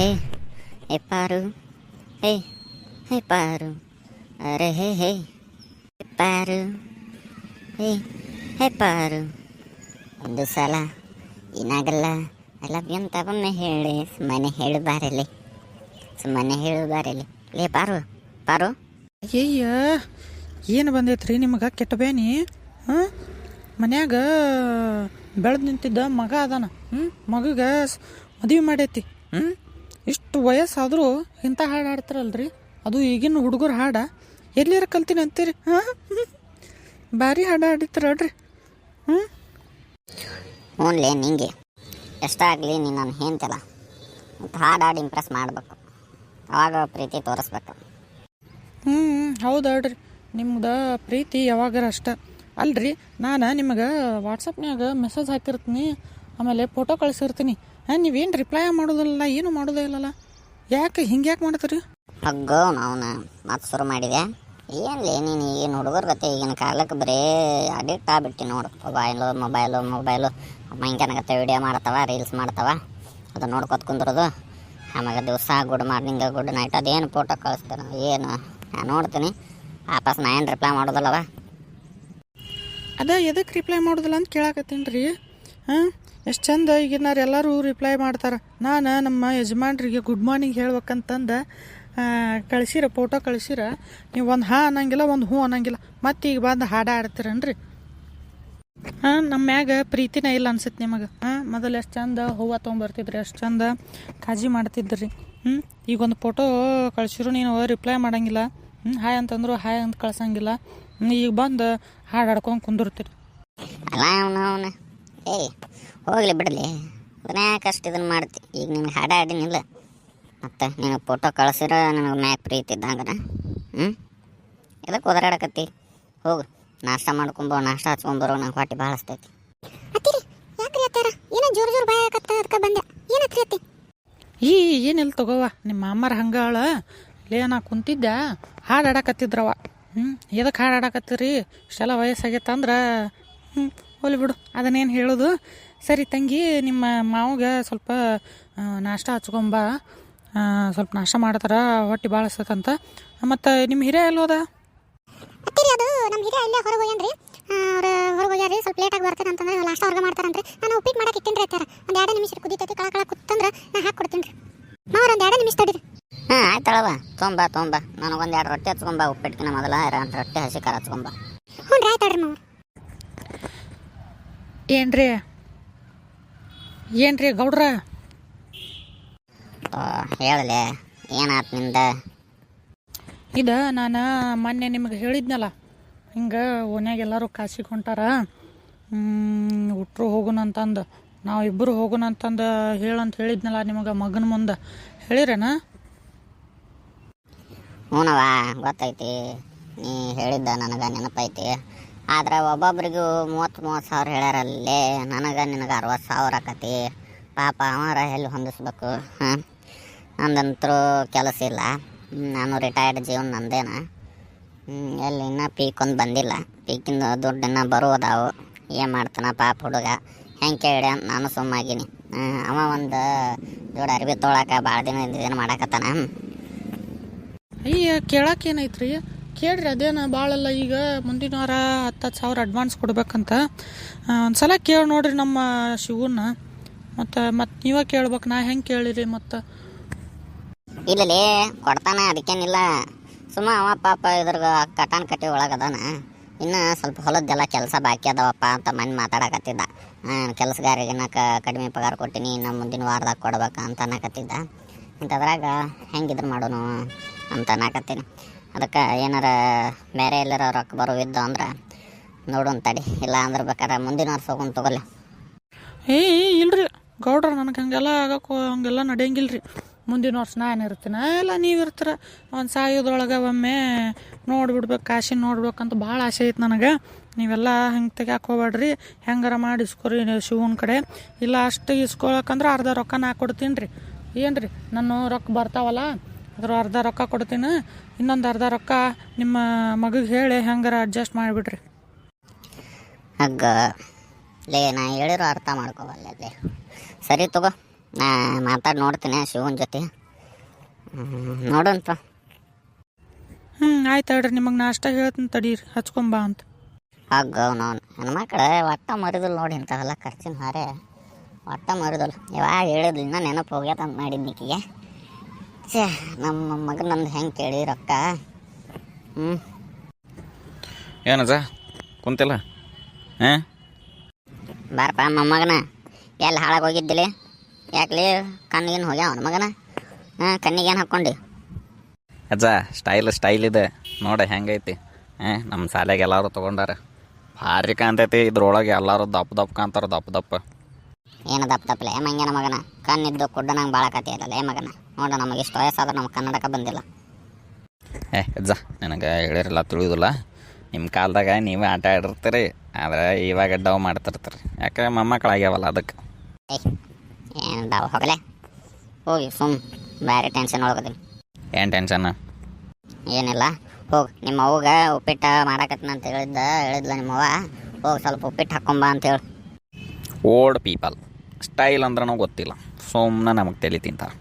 ಹೇ ಹೇ ಪಾರು, ಹೇ ಹೇ ಪಾರು, ಅರೆ ಹೇ ಹೇ ಪಾರು, ಹೇ ಹೇ ಪಾರು. ಒಂದು ಸಲ ಏನಾಗಲ್ಲ ಎಲ್ಲ ಅಂತ ಒಮ್ಮೆ ಹೇಳಿ, ಸುಮ್ಮನೆ ಹೇಳು ಬಾರಲಿ ಸುಮ್ಮನೆ ಹೇಳು ಬಾರಲಿ ಲೇ ಪಾರು ಪಾರು. ಅಯ್ಯಯ್ಯ, ಏನು ಬಂದೈತ್ರಿ ನಿಮಗೆ ಕೆಟ್ಟ ಬೇನಿ? ಹಾಂ? ಮನ್ಯಾಗ ಬೆಳೆದು ನಿಂತಿದ್ದ ಮಗ ಅದಾನ ಹ್ಞೂ ಮಗಗೆ ಮದುವೆ ಮಾಡೈತಿ ಹ್ಞೂ ಇಷ್ಟು ವಯಸ್ಸಾದರೂ ಇಂಥ ಹಾಡು ಹಾಡ್ತಾರಲ್ರಿ? ಅದು ಈಗಿನ ಹುಡುಗರು ಹಾಡ. ಎಲ್ಲಿಯಾರ ಕಲ್ತೀನಿ ಅಂತೀರಿ? ಹಾಂ? ಭಾರಿ ಹಾಡು ಹಾಡಿತ್ತಾರಲ್ರಿ ಹ್ಞೂ ಹ್ಞೂನ್ಲೇ ನಿಂಗೆ. ಎಷ್ಟಾಗಲಿ ನೀನು ನಾನು ಹೇಳ್ತಲ್ಲ ಮತ್ತು ಹಾಡು ಹಾಡು ಇಂಪ್ರೆಸ್ ಮಾಡಬೇಕು. ಅವಾಗ ಪ್ರೀತಿ ತೋರಿಸ್ಬೇಕು. ಹ್ಞೂ ಹೌದು ಹೇಳ್ರಿ ನಿಮ್ದು ಪ್ರೀತಿ ಯಾವಾಗಾರ ಅಷ್ಟ. ಅಲ್ರಿ ನಾನು ನಿಮಗೆ ವಾಟ್ಸಪ್ನ್ಯಾಗ ಮೆಸೇಜ್ ಹಾಕಿರ್ತೀನಿ. ಆಮೇಲೆ ಫೋಟೋ ಕಳಿಸಿರ್ತೀನಿ. ಹಾಂ ನೀವೇನು ರಿಪ್ಲೈ ಮಾಡೋದಿಲ್ಲ ಏನು ಮಾಡೋದೇ ಇಲ್ಲಲ್ಲ. ಯಾಕೆ ಹಿಂಗೆ ಯಾಕೆ ಮಾಡ್ತೀರಿ? ಹಗ್ಗೋ ಅವನ ಮತ್ತೆ ಶುರು ಮಾಡಿದೆ. ಏನ್ಲೇ ನೀನು ಈಗಿನ ಹುಡುಗರ ಗತೆ ಈಗಿನ ಕಾಲಕ್ಕೆ ಬರೀ ಅಡಿಕ್ಟ್ ಆಗ್ಬಿಟ್ಟು ನೋಡು. ಮೊಬೈಲು ಮೊಬೈಲು ಮೊಬೈಲು ಮಂಗ್ಯನಗತ್ತೆ ವಿಡಿಯೋ ಮಾಡ್ತಾವ ರೀಲ್ಸ್ ಮಾಡ್ತಾವ. ಅದು ನೋಡ್ಕೊತ ಕುಂದ್ರದು. ಆಮೇಲೆ ದಿವಸ ಗುಡ್ ಮಾರ್ನಿಂಗ್ ಗುಡ್ ನೈಟ್ ಅದೇನು ಫೋಟೋ ಕಳಿಸ್ತಾರೆ? ಏನು? ನಾನು ನೋಡ್ತೀನಿ. ವಾಪಸ್ ನಾ ಏನು ರಿಪ್ಲೈ ಮಾಡೋದಲ್ಲವ? ಅದ ಎದಕ್ಕೆ ರಿಪ್ಲೈ ಮಾಡೋದಿಲ್ಲ ಅಂತ ಕೇಳಾಕತ್ತೀನಿ ರೀ. ಹಾಂ? ಎಷ್ಟು ಚಂದ ಈಗಿನಾರು ಎಲ್ಲರೂ ರಿಪ್ಲೈ ಮಾಡ್ತಾರೆ. ನಾನು ನಮ್ಮ ಯಜಮಾನ್ರಿಗೆ ಗುಡ್ ಮಾರ್ನಿಂಗ್ ಹೇಳ್ಬೇಕಂತಂದು ಕಳಿಸಿರ ಫೋಟೋ ಕಳಿಸಿರ. ನೀವು ಒಂದು ಹಾ ಅನ್ನಂಗಿಲ್ಲ, ಒಂದು ಹೂ ಅನ್ನಂಗಿಲ್ಲ. ಮತ್ತೆ ಈಗ ಬಂದು ಹಾಡ ಆಡ್ತೀರನ್ರಿ ಹಾಂ ನಮ್ಮ ಮ್ಯಾಗ ಪ್ರೀತಿನ ಇಲ್ಲ ಅನ್ಸುತ್ತೆ ನಿಮಗೆ. ಹಾಂ, ಮೊದಲು ಎಷ್ಟು ಚಂದ ಹೂವು ತೊಗೊಂಬರ್ತಿದ್ರಿ ಎಷ್ಟು ಚಂದ ಕಾಜಿ ಮಾಡ್ತಿದ್ರಿ. ಹ್ಞೂ ಈಗ ಒಂದು ಫೋಟೋ ಕಳ್ಸಿರು, ನೀನು ರಿಪ್ಲೈ ಮಾಡಂಗಿಲ್ಲ. ಹ್ಞೂ ಹಾಯ್ ಅಂತಂದ್ರು ಹಾಯ್ ಅಂತ ಕಳ್ಸಂಗಿಲ್ಲ. ಈಗ ಬಂದು ಹಾಡು ಹಾಡ್ಕೊಂಡು ಕುಂದಿರ್ತೀರಿ ಹೋಗ್ಲಿ ಬಿಡಲಿ. ಅಷ್ಟು ಇದನ್ನು ಮಾಡ್ತಿ. ಈಗ ನಿನಗೆ ಹಾಡ ಹಾಡಿನಿಲ್ಲ ಮತ್ತು ನಿನಗೆ ಫೋಟೋ ಕಳಿಸಿರೋ ನನಗೆ ಮ್ಯಾಕ್ ಪ್ರೀತಿ ಇದ್ದಂಗನ. ಹ್ಞೂ ಎದಕ್ಕೆ ಓದಾಡಕತ್ತಿ ಹೋಗು. ನಾಷ್ಟ ಮಾಡ್ಕೊಂಬೋ ನಾಷ್ಟ ಹಚ್ಕೊಂಬರೋ ನಂಗೆ ಹೊಟ್ಟೆ ಭಾಳ ಹಸ್ತೈತಿ. ಅತ್ತಿರಿ ಯಾಕ್ರಿ ಅತ್ತಾರ ಏನೋ ಜೋರು ಜೋರು ಬಾಯ ಆಗತ್ತ ಅದಕ್ಕೆ ಬಂದೆ. ಏನತ್ರಿ ಅತ್ತಿ? ಈ ಏನಿಲ್ಲ ತಗೋವ ನಿಮ್ಮ ಅಮ್ಮರ ಹಂಗಾಳ. ಲೇ ನಾ ಕುಂತಿದ್ದೆ ಹಾಡು ಹಾಡಕತ್ತಿದ್ರವ. ಹ್ಞೂ ಎದಕ್ಕೆ ಹಾಡು ಹಾಡಕತ್ತೀರಿ? ಇಷ್ಟೆಲ್ಲ ವಯಸ್ಸಾಗೈತಂದ್ರೆ. ಹ್ಞೂ ಹೋಲಿ ಬಿಡು. ಅದನ್ನೇನು ಹೇಳೋದು? ಸರಿ ತಂಗಿ ನಿಮ್ಮ ಮಾವಗೆ ಸ್ವಲ್ಪ ನಾಷ್ಟ ಹಚ್ಕೊಂಬ. ಸ್ವಲ್ಪ ನಾಷ್ಟ ಮಾಡ್ತಾರ ಹೊಟ್ಟೆ ಭಾಳ ಹಸ್ತಂತ ಮತ್ತು ನಿಮ್ಮ ಹಿರಿಯ ಎಲ್ಲೋದ ಅತ್ತಿರಿ ಅದು ನಮ್ಮ ಹಿರಿಯ ಇಲ್ಲೇ ಹೊರಗೆ ಹೋಗ್ಯಾನ್ರಿ. ಅವ್ರು ಹೊರಗೆ ಹೋಗ್ಯಾರಿ ಸ್ವಲ್ಪ ಲೇಟಾಗಿ ಬರ್ತದೆ ಅಂತಂದ್ರೆ ನಾಷ್ಟ ಹೊರಗೆ ಮಾಡ್ತಾರಂತ್ರಿ. ನಾನು ಉಪ್ಪಿಟ್ಟು ಮಾಡಕ್ಕೆ ರೀ ಅತ್ತಾರ ಒಂದು ಎರಡು ನಿಮಿಷ ಕುದಿತೈತಿ ಕಳ ಕಳ ಕುತ್ತಂದ್ರೆ ನಾ ಹಾಕಿ ಕೊಡ್ತೀನಿ ರೀ ಮಾವ್ರ ಒಂದು ಎರಡು ನಿಮಿಷ ತಡೀರಿ. ಹಾಂ ಆಯ್ತಳವ ತೊಂಬ ತೊಂಬ ನನಗೊಂದು ಎರಡು ರೊಟ್ಟಿ ಹಚ್ಕೊಂಬ ಉಪ್ಪಿಟ್ಕಿನ ಮೊದಲ ಎರಡು ರೊಟ್ಟಿ ಹಸಿ ಖಾರ ಹಚ್ಕೊಂಬ. ಹ್ಞೂ ರೀ ಆಯ್ತಾಳ್ರಿ ಮಾವ್ರ ಏನ್ರಿ? ಏನ್ರಿ ಗೌಡ್ರ? ಹೇಳಲೆ ಏನಾತ್ನಿಂದ ಇದು ನಾನು ಮೊನ್ನೆ ನಿಮಗೆ ಹೇಳಿದ್ನಲ್ಲ ಹಿಂಗೆ ಓನ್ಯಾಗ ಎಲ್ಲರೂ ಕಾಸಿಗೆ ಹೊಂಟಾರ ಉಟ್ರು ಹೋಗುಣ ಅಂತಂದು ನಾವು ಇಬ್ಬರು ಹೋಗುಣ ಅಂತಂದು ಹೇಳಂತ ಹೇಳಿದ್ನಲ್ಲ ನಿಮಗೆ ಮಗನ ಮುಂದೆ ಹೇಳಿರೇನ? ಹ್ಞೂನವ ಗೊತ್ತೈತಿ ನೀ ಹೇಳಿದ್ದ ನನಗೆ ನೆನಪೈತಿ. ಆದ್ರೆ ಒಬ್ಬೊಬ್ರಿಗೂ ಮೂವತ್ತು ಮೂವತ್ತು ಸಾವಿರ ಹೇಳ್ಯಾರಲ್ಲೇ, ನನಗೆ ನಿನಗೆ ಅರವತ್ತು ಸಾವಿರ ಆಕತಿ. ಪಾಪ ಅವರ ಎಲ್ಲಿ ಹೊಂದಿಸ್ಬೇಕು? ಹಾಂ? ನಂದಂತರೂ ಕೆಲಸ ಇಲ್ಲ. ನಾನು ರಿಟೈರ್ಡ್ ಜೀವನ ನಂದೇನ? ಎಲ್ಲಿ ಇನ್ನೂ ಪೀಕ್ ಒಂದು ಬಂದಿಲ್ಲ. ಪೀಕಿಂದ ಇನ್ನೂ ಬರುವುದಾವು. ಏನು ಮಾಡ್ತಾನೆ ಪಾಪ ಹುಡುಗ? ಹೆಂಗೆ ಕೇಳಿ ಅಂತ ನಾನು ಸುಮ್ಮಾಗಿನಿ. ಅವ ಒಂದು ಜೋಡ ಅರಿವಿ ತೊಳಕ ಭಾಳ ದಿನ ಏನು ಮಾಡಾಕತ್ತಾನ? ಅಯ್ಯ ಕೇಳಕ್ಕೆ ಏನೈತ್ರಿ? ಕೇಳ್ರಿ, ಅದೇನು ಭಾಳಲ್ಲ ಈಗ ಮುಂದಿನ ವಾರ ಹತ್ತು ಹತ್ತು ಸಾವಿರ ಅಡ್ವಾನ್ಸ್ ಕೊಡ್ಬೇಕಂತ. ಒಂದು ಸಲ ಕೇಳಿ ನೋಡ್ರಿ ನಮ್ಮ ಶಿವನ್ನ. ಮತ್ತು ಮತ್ತು ನೀವೇ ಕೇಳ್ಬೇಕು, ನಾ ಹೆಂಗೆ ಕೇಳಿರಿ ಮತ್ತು. ಇಲ್ಲಲೇ, ಕೊಡ್ತಾನೆ, ಅದಕ್ಕೇನಿಲ್ಲ. ಸುಮ್ಮ ಅವ ಪಾಪ ಇದ್ರಾಗ ಕಟಾನ್ ಕಟ್ಟಿ ಒಳಗದಾನ ಇನ್ನು ಸ್ವಲ್ಪ ಹೊಲದ್ದೆಲ್ಲ ಕೆಲಸ ಬಾಕಿ ಅದಾವಪ್ಪ ಅಂತ ಮನೆ ಮಾತಾಡಕತ್ತಿದ್ದ. ಕೆಲಸಗಾರಿಗೆ ಇನ್ನ ಕ, ಕಡಿಮೆ ಪಗಾರ ಕೊಟ್ಟಿನಿ, ಇನ್ನು ಮುಂದಿನ ವಾರದಾಗ ಕೊಡ್ಬೇಕ ಅಂತ ಅನ್ನಕತ್ತಿದ್ದ. ಇಂಥದ್ರಾಗ ಹೆಂಗಿದ್ರು ಮಾಡೋನು ಅಂತ ಅನ್ನಕತ್ತೀನಿ. ಅದಕ್ಕೆ ಏನಾರ ಬೇರೆ ಎಲ್ಲರ ರೊಕ್ಕ ಬರೋವಿದ್ದು ಅಂದ್ರೆ ನೋಡು ತಡಿ. ಇಲ್ಲ ಅಂದ್ರೆ ಬೇಕಾರೆ ಮುಂದಿನ ವರ್ಷ ಹೋಗೋಣ ತಗೊಲ್ಲ ಏ ಇಲ್ರಿ. ಗೌಡ್ರ, ನನಗೆ ಹಂಗೆಲ್ಲ ಆಗಕ್ಕೆ ಹಂಗೆಲ್ಲ ನಡೆಯಂಗಿಲ್ಲ ರೀ ಮುಂದಿನ ವರ್ಷ ನಾನು ಇರ್ತೀನ? ಇಲ್ಲ, ನೀವು ಇರ್ತೀರ? ಒಂದು ಸಾಯೋದ್ರೊಳಗೆ ಒಮ್ಮೆ ನೋಡ್ಬಿಡ್ಬೇಕು, ಕಾಶಿ ನೋಡ್ಬೇಕಂತ ಭಾಳ ಆಸೆ ಐತೆ ನನಗೆ. ನೀವೆಲ್ಲ ಹಂಗೆ ತೆಗ್ಯಾಕೆ ಹೋಗ್ಬೇಡ್ರಿ. ಹೆಂಗಾರ ಮಾಡಿ ಇಸ್ಕೊರಿ ನೀವು ಶಿವನ ಕಡೆ. ಇಲ್ಲ, ಅಷ್ಟು ಇಸ್ಕೊಳಕಂದ್ರೆ ಅರ್ಧ ರೊಕ್ಕ ನಾ ಕೊಡ್ತೀನಿ ರೀ ಏನು ರೀ ನಾನು ರೊಕ್ಕ ಬರ್ತಾವಲ್ಲ? ಅದ್ರ ಅರ್ಧ ರೊಕ್ಕ ಕೊಡ್ತೀನಿ. ಇನ್ನೊಂದು ಅರ್ಧ ರೊಕ್ಕ ನಿಮ್ಮ ಮಗಗೆ ಹೇಳಿ ಹೆಂಗಾರ ಅಡ್ಜಸ್ಟ್ ಮಾಡಿಬಿಡ್ರಿ ಹಗ್ಗ. ಲೇ ನಾ ಹೇಳಿರೋ ಅರ್ಥ ಮಾಡ್ಕೋವಲ್ಲೇ ಸರಿ ತಗೋ ನಾ ಮಾತಾಡಿ ನೋಡ್ತೀನಿ ಶಿವನ ಜೊತೆ. ಹ್ಮ್, ನೋಡೋಣ ಹ್ಞೂ ಆಯ್ತು ಹೇಳ್ರಿ ನಿಮಗೆ ನಾಷ್ಟ ಹೇಳ್ತೀನಿ ತಡೀರಿ ಹಚ್ಕೊಂಬಾ ಅಂತ. ಹಗ್ಗ ಅವನವನು. ಮಕ್ಕಳ ಒಟ್ಟ ಮರಿದಿಲ್ಲ ನೋಡಿ ಇಂಥವೆಲ್ಲ ಖರ್ಚಿನ ಹಾರೆ. ಒಟ್ಟ ಮರಿದಲ್ಲ ಯಾವಾಗ ಹೇಳಿದ್ಲು ಇನ್ನೂ ನೆನಪು ಹೋಗ್ಯದ ಅಂತ ಮಾಡಿದ್ನಿಕಿಗೆ ಛೇ ನಮ್ಮ ಮಗನಂದು ಹೆಂಗೆ ಕೇಳಿ ರೊಕ್ಕ? ಹ್ಞೂ ಏನಜ ಕುಂತಿಲ್ಲ? ಹಾಂ? ಬಾರಪ್ಪ ಮೊಮ್ಮಗನ ಎಲ್ಲಿ ಹಾಳಾಗಿ ಹೋಗಿದ್ದಿಲ್ಲ ಯಾಕಲಿ ಕಣ್ಣಿಗೇನು ಹೋಗ್ಯಾ ಅವನ ಮಗನ? ಹಾಂ ಕಣ್ಣಿಗೇನು ಹಾಕ್ಕೊಂಡು? ಅಜ್ಜ ಸ್ಟೈಲ್ ಸ್ಟೈಲ್ ಇದೆ. ನೋಡ ಹೆಂಗೈತಿ. ಹಾಂ ನಮ್ಮ ಶಾಲೆಗೆ ಎಲ್ಲರೂ ತೊಗೊಂಡಾರ. ಭಾರಿ ಕಾಣ್ತೈತಿ. ಇದ್ರೊಳಗೆ ಎಲ್ಲರೂ ದಪ್ಪ ದಪ್ಪ ಕಾಣ್ತಾರ ದಪ್ಪ ದಪ್ಪ. ಏನು ದಪ್ಪ ದಪ್ಪಲೆ ಮಂಗ್ಯನ ಮಗನ. ಕಣ್ಣಿದ್ದು ಕುಡ್ಡ ನಂಗೆ ಭಾಳ ಕತೆ ಇರಲ್ಲ ಏ ಮಗನ. ನೋಡ ನಮಗೆ ಇಷ್ಟು ವಯಸ್ಸಾದ್ರೆ ನಮ್ಮ ಕನ್ನಡಕ್ಕೆ ಬಂದಿಲ್ಲ. ಏ ಅಜ್ಜ ನನಗೆ ಹೇಳಿರಲ್ಲ ತಿಳಿಯೋದಿಲ್ಲ. ನಿಮ್ಮ ಕಾಲದಾಗ ನೀವೇ ಆಟ ಆಡಿರ್ತೀರಿ ಆದ್ರೆ ಇವಾಗ ಡವ್ ಮಾಡ್ತಿರ್ತೀರಿ. ಯಾಕೆ ಮೊಮ್ಮಕ್ಕಳಾಗ್ಯಾವಲ್ಲ ಅದಕ್ಕೆ. ಏಯ್ ಏನು ಡವ್ ಹೋಗಲೆ. ಹೋಗಿ ಸುಮ್ ಬೇರೆ ಟೆನ್ಷನ್ ಒಳಗದೀನಿ ಏನು ಟೆನ್ಷನ್? ಏನಿಲ್ಲ ಹೋಗಿ. ನಿಮ್ಮ ಅವ್ಗ ಉಪ್ಪಿಟ್ಟು ಮಾಡಾಕತ್ತೀನಿ ಅಂತ ಹೇಳಿದ್ದ ಹೇಳಿದ್ಲ ನಿಮ್ಮವ್ವ ಹೋಗಿ ಸ್ವಲ್ಪ ಉಪ್ಪಿಟ್ಟು ಹಾಕೊಂಬ ಅಂತ ಹೇಳಿ. ಓಲ್ಡ್ ಪೀಪಲ್ ಸ್ಟೈಲ್ ಅಂದ್ರೂ ಗೊತ್ತಿಲ್ಲ. ಸುಮ್ಮನೆ ನಮಗೆ ತಲೆ ತಿಂತಾರೆ.